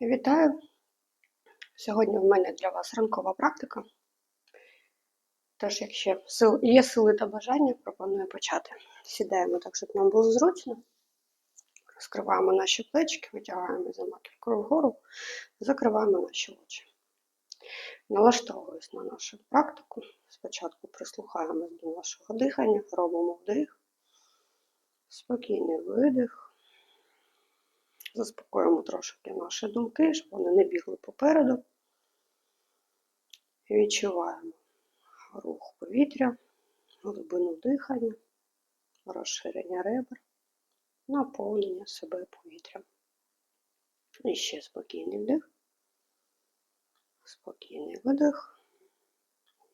Вітаю! Сьогодні в мене для вас ранкова практика. Тож, якщо є сили та бажання, пропоную почати. Сідаємо так, щоб нам було зручно. Розкриваємо наші плечики, витягаємо за маківкою вгору, закриваємо наші очі. Налаштовуюсь на нашу практику. Спочатку прислухаємось до нашого дихання, робимо вдих, спокійний видих. Заспокоїмо трошки наші думки, щоб вони не бігли попереду. І відчуваємо рух повітря, глибину дихання, розширення ребер, наповнення себе повітрям. І ще спокійний вдих, спокійний видих.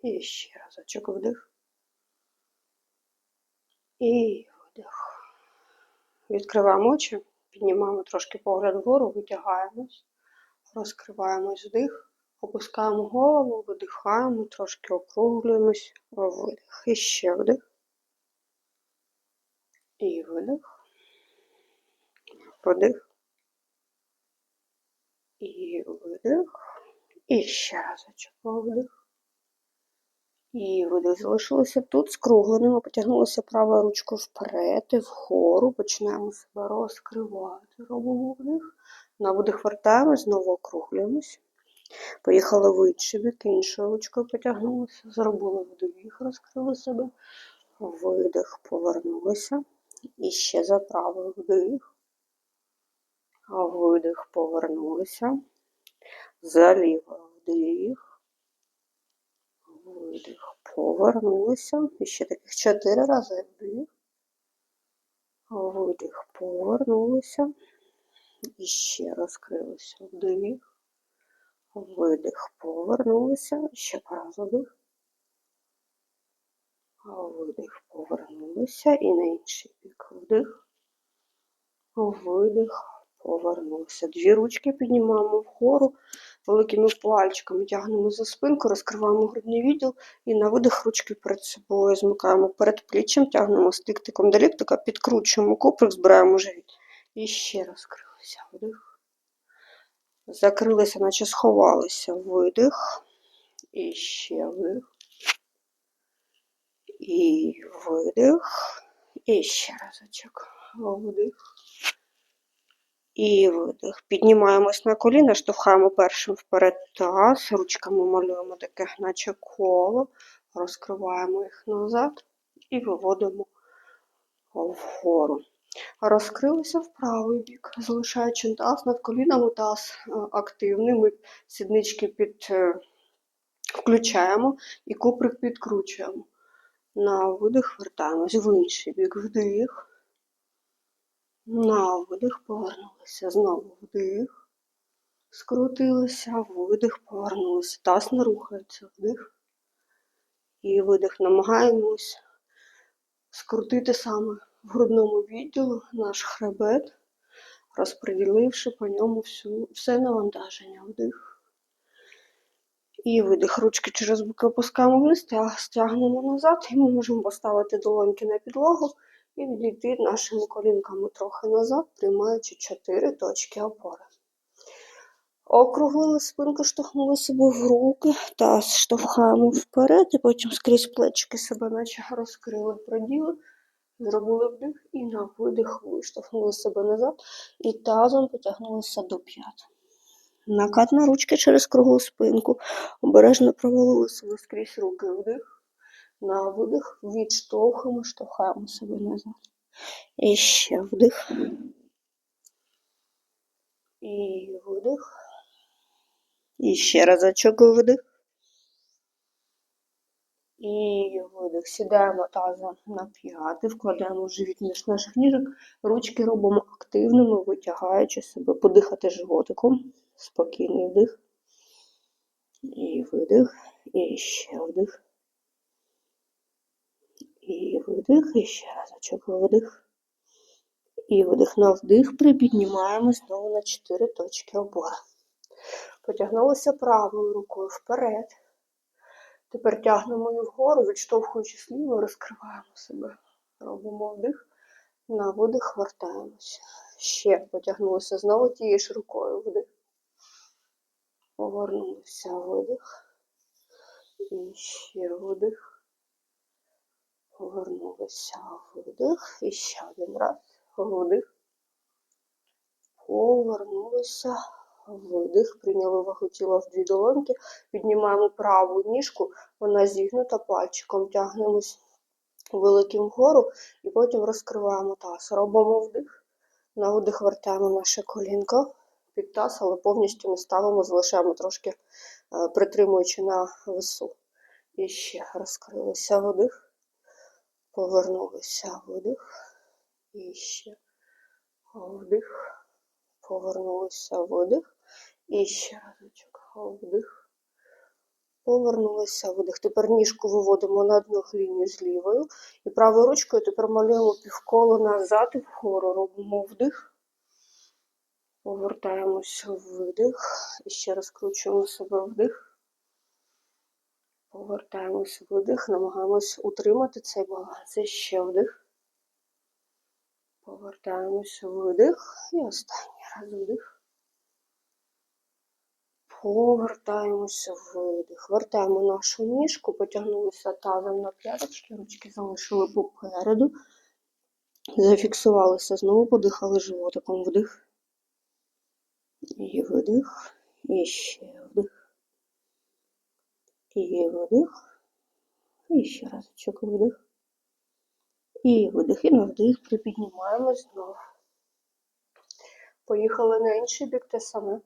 І ще разочок вдих. І видих. Відкриваємо очі. Піднімаємо трошки погляд вгору, витягаємось, розкриваємось вдих, опускаємо голову, видихаємо, трошки округлюємось, видих. І ще вдих. І видих. Вдих. І видих. І ще разочок вдих. І видих. Залишилося тут скругленими, потягнулися правою ручкою вперед і вгору. Починаємо себе розкривати. Робимо вдих. На видих вертаємось, знову округлюємось. Поїхали в інший бік, іншою ручкою потягнулися. Зробили вдих, розкрили себе. Видих, повернулися. І ще за правою вдих. Видих, повернулися. За лівою вдих. Видих, повернулися. І ще таких чотири рази вдих. Видих, повернулися. І ще розкрилися. Вдих. Видих, повернулися. Ще раз вдих. Видих, повернулися. І на інший бік вдих. Видих, повернулися. Дві ручки піднімаємо вгору. Великими пальчиками тягнемо за спинку, розкриваємо грудний відділ і на видих ручки перед собою змикаємо перед пліччям, тягнемо стиктиком до ліктика, підкручуємо куприк, збираємо живіт. І ще розкрилися. Вдих. Закрилися, наче сховалися. Видих. І ще вдих. І видих. І ще разочок. Вдих. І видих. Піднімаємось на коліна, штовхаємо першим вперед таз, ручками малюємо таке, наче коло, розкриваємо їх назад і виводимо вгору. Розкрилися в правий бік, залишаючи таз над колінами, таз е, активний. Ми сіднички під, е, включаємо і куприк підкручуємо. На видих вертаємось в інший бік вдих. На видих повернулися. Знову вдих. Скрутилися, видих, повернулися. Таз не рухається, вдих. І видих. Намагаємось скрутити саме в грудному відділу наш хребет, розподіливши по ньому всю, все навантаження. Вдих. І видих. Ручки через боки опускаємо вниз, стягнемо назад, і ми можемо поставити долоньки на підлогу і відійти нашими колінками трохи назад, приймаючи чотири точки опори. Округлили спинку, штовхнули себе в руки, таз штовхаємо вперед і потім скрізь плечики себе наче розкрили, проділи, зробили вдих і на видих виштовхнули себе назад і тазом потягнулися до п'ят. Накат на ручки через круглу спинку, обережно провалили себе скрізь руки вдих. На видих відштовхуємо, штовхаємо себе назад. І ще вдих. І видих. І ще разочок вдих. І видих. Сідаємо тазом на п'яти, вкладаємо живіт між наших ніжок. Ручки робимо активними, витягаючи себе, подихати животиком. Спокійний вдих. І видих. І ще вдих. І видих, і ще разочок видих. І видих на вдих, припіднімаємо знову на 4 точки опори. Потягнулися правою рукою вперед. Тепер тягнемо її вгору, відштовхуючи сліво, розкриваємо себе. Робимо вдих, на видих вертаємося. Ще потягнулися знову тією ж рукою вдих. Повернулися видих. І ще видих. Повернулися видих. І ще один раз. Вдих. Повернулися. Видих. Прийняли вагу тіла в дві долоньки. Піднімаємо праву ніжку. Вона зігнута пальчиком. Тягнемось великим вгору і потім розкриваємо таз. Робимо вдих. На видих вертаємо наше колінко під таз, але повністю не ставимо, залишаємо трошки е, притримуючи на весу. І ще розкрилися вдих. Повернулися видих. І ще вдих. Повернулися видих. І ще разочок. Вдих. Повернулися видих. Тепер ніжку виводимо на одну лінію з лівою. І правою ручкою тепер малюємо півколо назад і вгору. Робимо вдих. Повертаємося в видих. І ще розкручуємо себе вдих. Повертаємось видих. Намагаємось утримати цей баланс. І ще вдих. Повертаємось видих. І останній раз вдих. Повертаємося видих. Вертаємо нашу ніжку, потягнулися тазом на п'яточки, ручки залишили попереду. Зафіксувалися, знову подихали животиком. Вдих. І видих. І ще вдих. І видих. І ще разочок вдих. І видих. І на вдих припіднімаємось знову. Поїхали на інший бік те саме.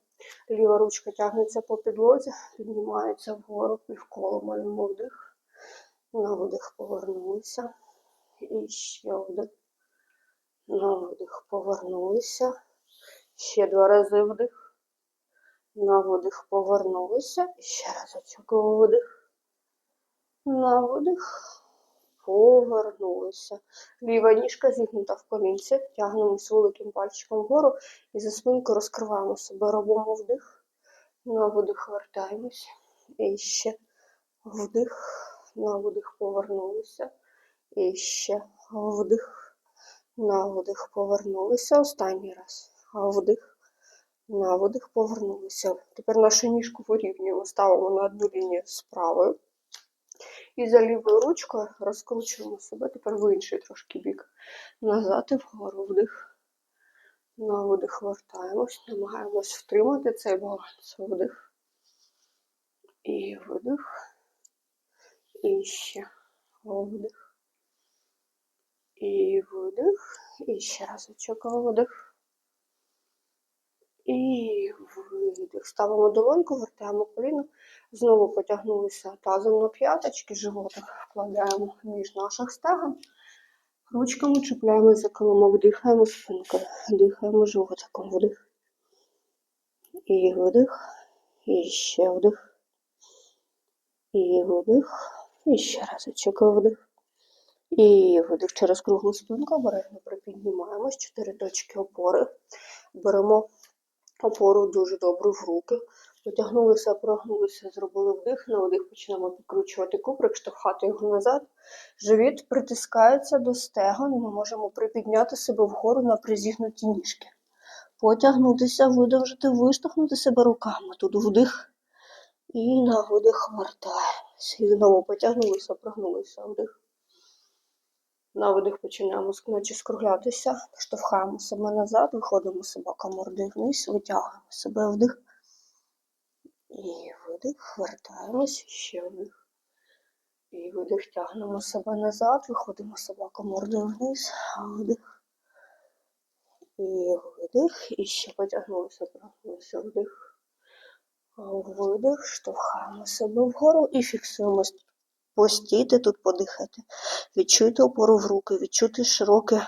Ліва ручка тягнеться по підлозі, піднімається вгору, півколо малюємо вдих. На видих повернулися. І ще вдих. На видих повернулися. Ще два рази вдих. На видих повернулися. І ще разочок вдих. На видих. Повернулися. Ліва ніжка зігнута в колінці. Тягнемось великим пальчиком вгору і за спинку розкриваємо себе. Робимо вдих. На видих вертаємось. І ще вдих. На видих повернулися. І ще вдих. На видих повернулися. Останній раз. Вдих. На видих повернулися. Тепер нашу ніжку вирівнюємо, ставимо на одну лінію з. І за лівою ручкою розкручуємо себе тепер в інший трошки бік. Назад і вгору вдих. На видих вертаємось, намагаємось втримати цей баланс. Вдих. І видих. І ще вдих. І видих. І ще разочок вдих. І видих. Ставимо долоньку, вертаємо коліно. Знову потягнулися тазом на п'яточки, животик вкладаємо між наших стегон. Ручками чіпляємо за коломок, дихаємо спинкою, дихаємо животиком, вдих. І видих. І ще вдих. І видих. І ще разочок вдих. І видих через круглу спинку, обережно припіднімаємось, чотири точки опори. Беремо опору дуже добру в руки. Потягнулися, прогнулися, зробили вдих, на вдих почнемо підкручувати куприк, штовхати його назад. Живіт притискається до стегон, ми можемо припідняти себе вгору на призігнуті ніжки. Потягнутися, видовжити, виштовхнути себе руками. Тут вдих. І на видих вертаємося. І знову потягнулися, прогнулися, вдих. На видих починаємо наче скруглятися, штовхаємо себе назад, виходимо собака мордою вниз, витягуємо себе вдих. І видих, вертаємось, ще вдих. І видих, тягнемо себе назад, виходимо собака мордою вниз, вдих. І видих. І ще потягнулися, прогнулися, вдих. Видих, штовхаємо себе вгору і фіксуємось. Постійте тут, подихайте. Відчуйте опору в руки, відчуйте широке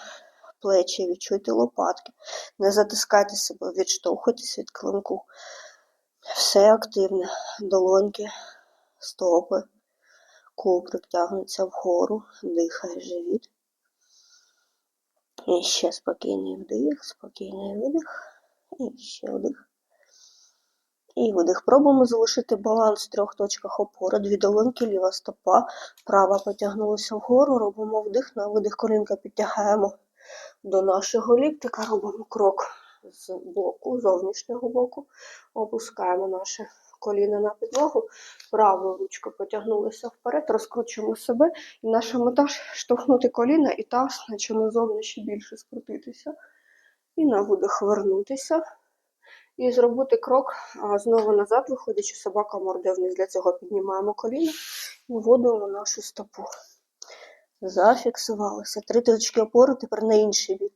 плечі, відчуйте лопатки. Не затискайте себе, відштовхуйтесь від клинку. Все активне. Долоньки, стопи, куприк тягнеться вгору, дихає живіт. І ще спокійний вдих, спокійний видих. І ще вдих. І видих. Пробуємо залишити баланс в трьох точках опори. Дві долоньки, ліва стопа, права потягнулася вгору, робимо вдих, на видих колінка підтягаємо до нашого ліктика, робимо крок з боку, зовнішнього боку. Опускаємо наше коліно на підлогу, правою ручкою потягнулися вперед, розкручуємо себе. І наша мета штовхнути коліна і таз, наче назовні ще більше скрутитися. І на видих вернутися. І зробити крок знову назад, виходячи, собака морде вниз. Для цього піднімаємо коліно і вводимо нашу стопу. Зафіксувалися. Три точки опори, тепер на інший бік.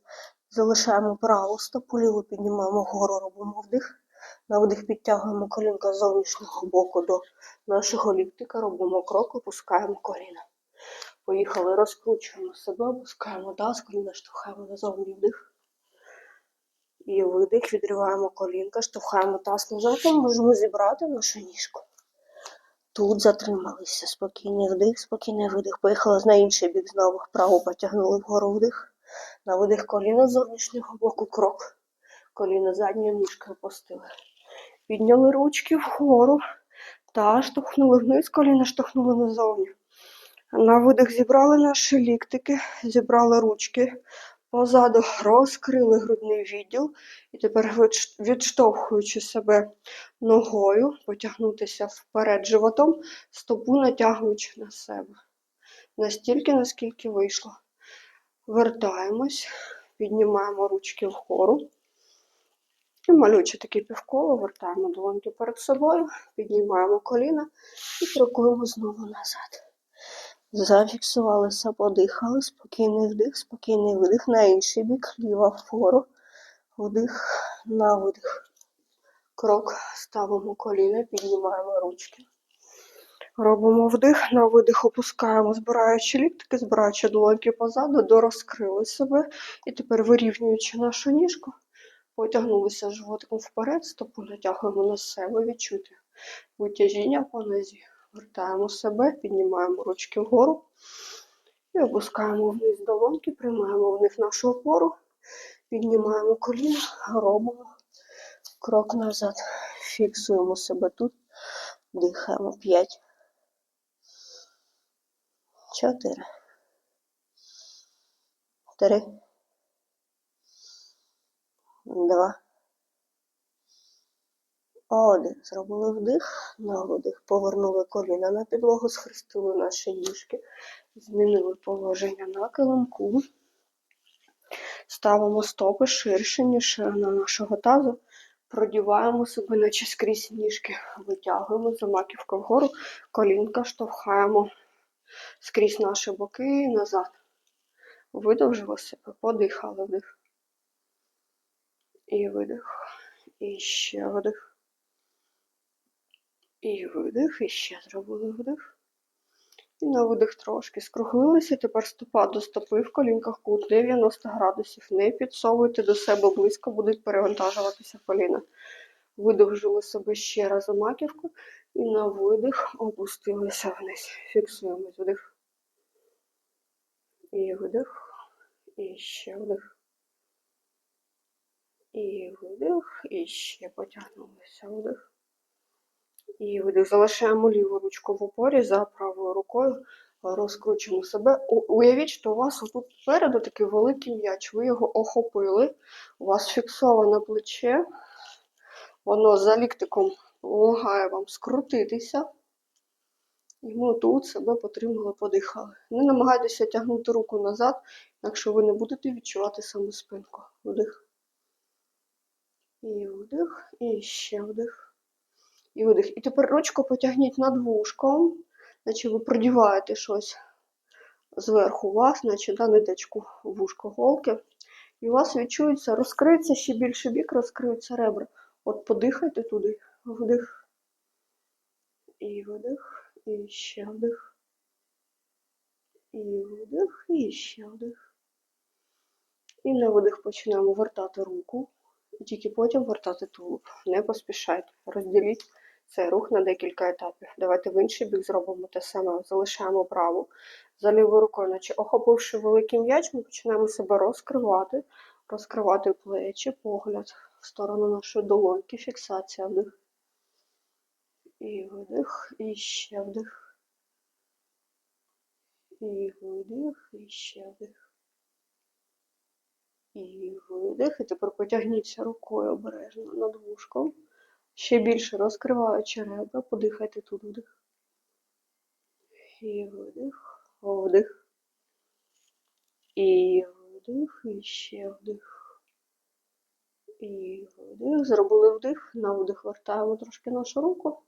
Залишаємо праву стопу, ліву піднімаємо вгору, робимо вдих. На вдих підтягуємо колінка з зовнішнього боку до нашого ліктика, робимо крок, опускаємо коліна. Поїхали, розкручуємо себе, опускаємо таз, коліна штовхаємо назовні вдих. І видих, відриваємо колінка, штовхаємо таз назад, і можемо зібрати нашу ніжку. Тут затрималися. Спокійний вдих, спокійний видих. Поїхали на інший бік знову. Вправо потягнули вгору вдих. На видих коліна з зовнішнього боку крок. Коліна задньою ніжкою опустили. Підняли ручки вгору та штовхнули вниз, коліна штовхнули назовні. На видих зібрали наші ліктики, зібрали ручки позаду, розкрили грудний відділ. І тепер відштовхуючи себе ногою, потягнутися вперед животом, стопу натягуючи на себе. Настільки, наскільки вийшло. Вертаємось, піднімаємо ручки вгору. І малюючи таке півколо, вертаємо долоньки перед собою, піднімаємо коліна і крокуємо знову назад. Зафіксувалися, подихали, спокійний вдих, спокійний видих на інший бік, ліва вгору, вдих на видих. Крок, ставимо коліна, піднімаємо ручки. Робимо вдих, на видих опускаємо, збираючи ліктики, збираючи долоньки позаду, дорозкрили себе. І тепер вирівнюючи нашу ніжку, потягнулися животиком вперед, стопу натягуємо на себе, відчути витяжіння по нозі. Вертаємо себе, піднімаємо ручки вгору і опускаємо вниз долоньки, приймаємо в них нашу опору, піднімаємо коліна, робимо крок назад. Фіксуємо себе тут, дихаємо 5, 4, 3, 2, один. Зробили вдих, на видих. Повернули коліна на підлогу, схрестили наші ніжки, змінили положення на килимку. Ставимо стопи ширше, ніж ширина нашого тазу. Продіваємо себе, наче скрізь ніжки. Витягуємо за маківку вгору, колінка штовхаємо скрізь наші боки і назад. Видовжили себе, подихали вдих. І видих. І ще вдих. І видих, і ще зробили вдих. І на видих трошки скруглилися. Тепер стопа до стопи в колінках кут 90 градусів. Не підсовуйте до себе близько, будуть перевантажуватися коліна. Видовжили себе ще раз у маківку. І на видих опустилися вниз. Фіксуємось вдих. І видих. І ще вдих. І видих. І ще потягнулися вдих. І. Залишаємо ліву ручку в опорі за правою рукою. Розкручуємо себе. Уявіть, що у вас отут спереду такий великий м'яч. Ви його охопили. У вас фіксоване плече. Воно за ліктиком допомагає вам скрутитися. І ми тут себе потримали, подихали. Не намагайтеся тягнути руку назад, якщо ви не будете відчувати саме спинку. Вдих. І вдих. І ще вдих. І видих. І тепер ручку потягніть над вушком, наче ви продіваєте щось зверху вас, наче да, ниточку в вушко голки. І у вас відчується, розкриється ще більше бік, розкриються ребра. От подихайте туди. Вдих. І видих. І ще вдих. І вдих. І ще вдих. І на видих починаємо вертати руку. І тільки потім вертати тулуб. Не поспішайте. Розділіть цей рух на декілька етапів. Давайте в інший бік зробимо те саме. Залишаємо праву. За лівою рукою, наче охопивши великий м'яч, ми починаємо себе розкривати, розкривати плечі, погляд в сторону нашої долоньки, фіксація вдих. І видих, і ще вдих. І видих, і ще вдих. І видих. І тепер потягніться рукою обережно над вушком. Ще більше розкриваючи ребра, подихайте тут вдих. І видих, вдих. І вдих, і ще вдих. І вдих. Зробили вдих. На вдих вертаємо трошки нашу руку.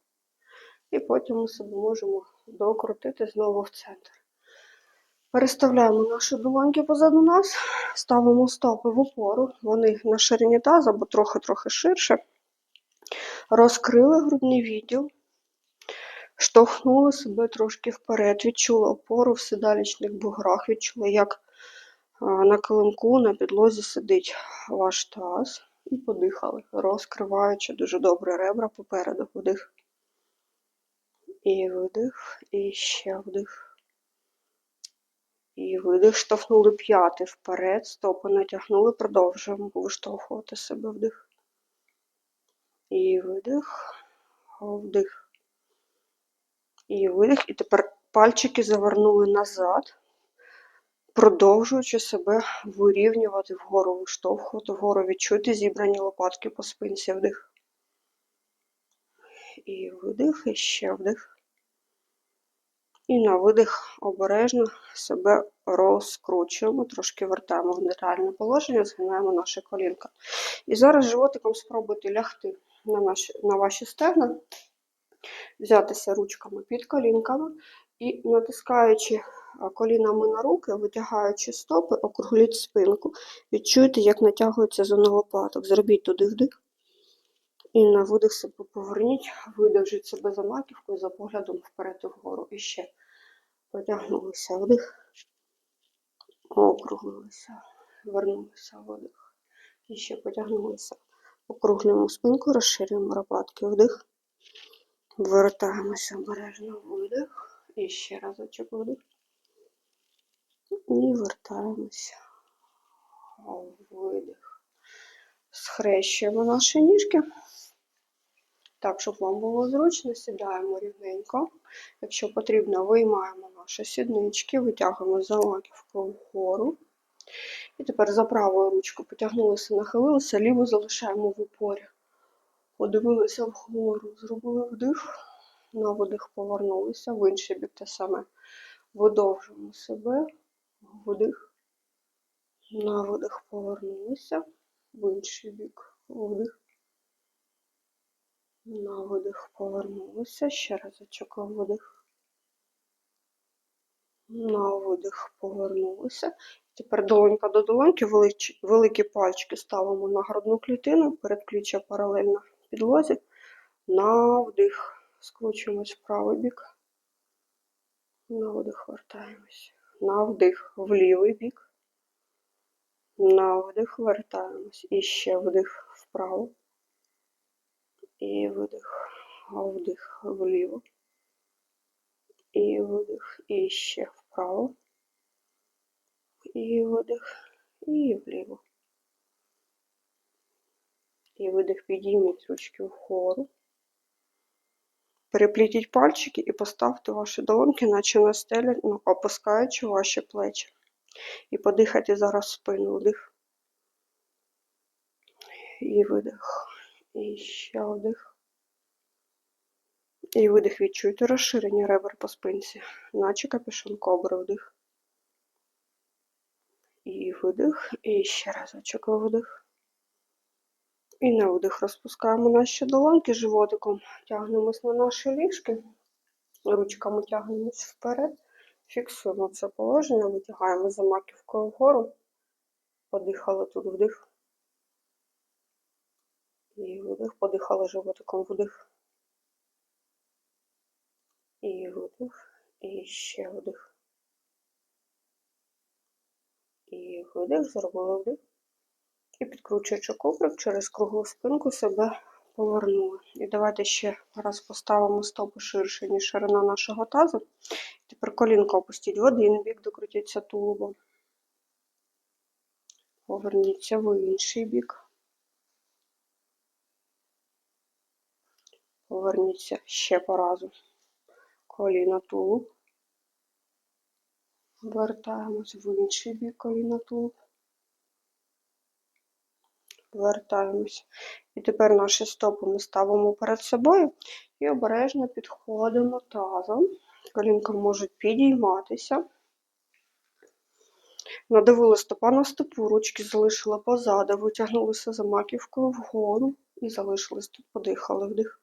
І потім ми себе можемо докрутити знову в центр. Переставляємо наші долоньки позаду нас, ставимо стопи в опору, вони на ширині таза або трохи-трохи ширше. Розкрили грудний відділ, штовхнули себе трошки вперед, відчули опору в седалічних буграх, відчули, як на килимку на підлозі сидить ваш таз. І подихали, розкриваючи дуже добре ребра попереду. Вдих. І видих, і ще вдих. І видих, штовхнули п'яти вперед, стопи натягнули, продовжуємо виштовхувати себе вдих. І видих, вдих. І видих. І тепер пальчики завернули назад, продовжуючи себе вирівнювати вгору, виштовхувати вгору, відчути зібрані лопатки по спинці вдих. І видих, і ще вдих. І на видих обережно себе розкручуємо, трошки вертаємо в нейтральне положення, згинаємо наше колінка. І зараз животиком спробуйте лягти на, наші, на ваші стегна, взятися ручками під колінками і натискаючи колінами на руки, витягаючи стопи, округліть спинку. Відчуйте, як натягується зона лопаток. Зробіть туди вдих. І на видих себе поверніть, видовжіть себе за маківкою, за поглядом вперед і вгору. І ще потягнулися вдих, округлилися, вернулися вдих. І ще потягнулися. Округлюємо спинку, розширюємо лопатки вдих. Вертаємося обережно видих. І ще разочок вдих. І вертаємося. Видих. Схрещуємо наші ніжки. Так, щоб вам було зручно, сідаємо рівненько. Якщо потрібно, виймаємо наші сіднички, витягуємо за маківку вгору. І тепер за правою ручкою потягнулися, нахилилися, ліву залишаємо в упорі. Подивилися вгору, зробили вдих, на видих повернулися, в інший бік те саме. Видовжуємо себе, вдих, на видих повернулися, в інший бік, вдих. На видих повернулися. Ще разочок видих. На видих повернулися. Тепер долонька до долоньки, великі, пальчики ставимо на грудну клітину, передпліччя паралельно підлозі. На вдих. Скручуємось в правий бік. На вдих вертаємось. На вдих в лівий бік. На вдих вертаємось. І ще вдих вправо. І видих, вдих вліво. І видих, і ще вправо. І видих, і вліво. І видих, підійміть ручки вгору. Переплітіть пальчики і поставте ваші долоньки, наче на стелі, ну, опускаючи ваші плечі. І подихайте зараз спину. Вдих. І видих. І ще вдих. І видих відчуйте розширення ребер по спинці, наче капюшон кобри вдих. І видих. І ще разочок вдих. І на вдих розпускаємо наші долоньки животиком, тягнемось на наші ліжки, ручками тягнемось вперед, фіксуємо це положення, витягаємо за маківкою вгору, подихали тут вдих. І видих, подихали животиком вдих. І видих, і ще вдих. І видих, зробили вдих. І підкручуючи коврик через круглу спинку себе повернули. І давайте ще раз поставимо стопи ширше, ніж ширина нашого тазу. Тепер колінко опустіть в один бік, докрутіться тулубом. Поверніться в інший бік. Поверніться ще по разу. Коліна тулуб. Вертаємось в інший бік коліна тулуб. Вертаємось. І тепер наші стопи ми ставимо перед собою і обережно підходимо тазом. Колінка можуть підійматися. Надавили стопа на стопу, ручки залишили позаду, витягнулися за маківкою вгору і залишились тут, подихали вдих.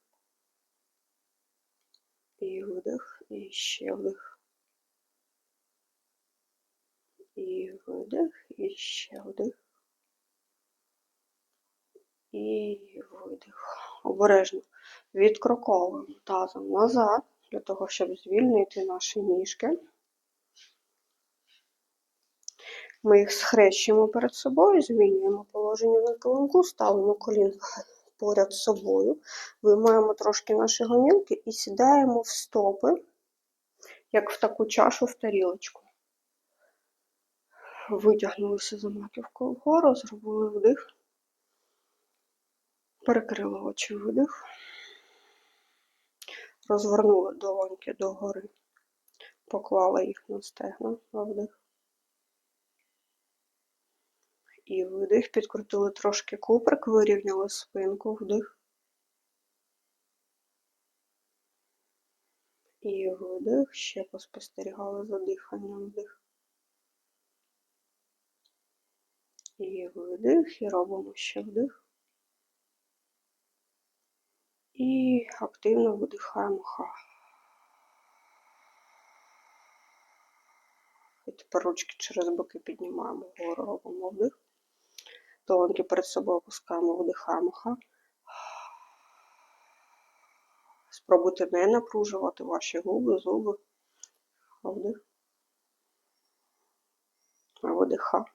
І видих, і ще вдих. І видих, і ще вдих. І видих. Обережно відкроковуємо тазом назад, для того, щоб звільнити наші ніжки. Ми їх схрещуємо перед собою, змінюємо положення на килимку, ставимо колінка поряд з собою, виймаємо трошки наші гомілки і сідаємо в стопи, як в таку чашу в тарілочку. Витягнулися за маківкою вгору, зробили вдих. Перекрили очі видих. Розвернули долоньки догори, поклали їх на стегна вдих. І видих, підкрутили трошки куприк, вирівняли спинку, вдих. І видих, ще поспостерігали за диханням, вдих. І видих, і робимо ще вдих. І активно видихаємо ха. І тепер ручки через боки піднімаємо вгору, робимо вдих. Долоньки перед собою опускаємо, видихаємо ха. Спробуйте не напружувати ваші губи, зуби. Вдих. Видих ха.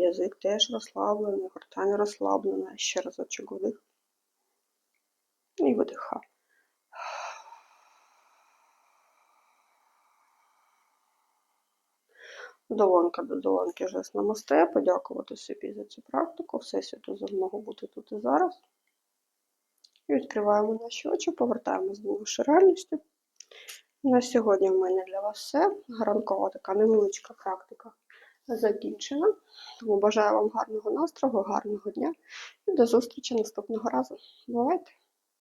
Язик теж розслаблений, гортань розслаблена. Ще разочок вдих. І видиха. Долонька до долоньки жест намасте. Подякувати собі за цю практику. Всесвіту за змогу бути тут і зараз. І відкриваємо наші очі, повертаємось до нашої реальності. На сьогодні в мене для вас все. Ранкова така невеличка практика закінчена. Тому бажаю вам гарного настрою, гарного дня і до зустрічі наступного разу. Бувайте!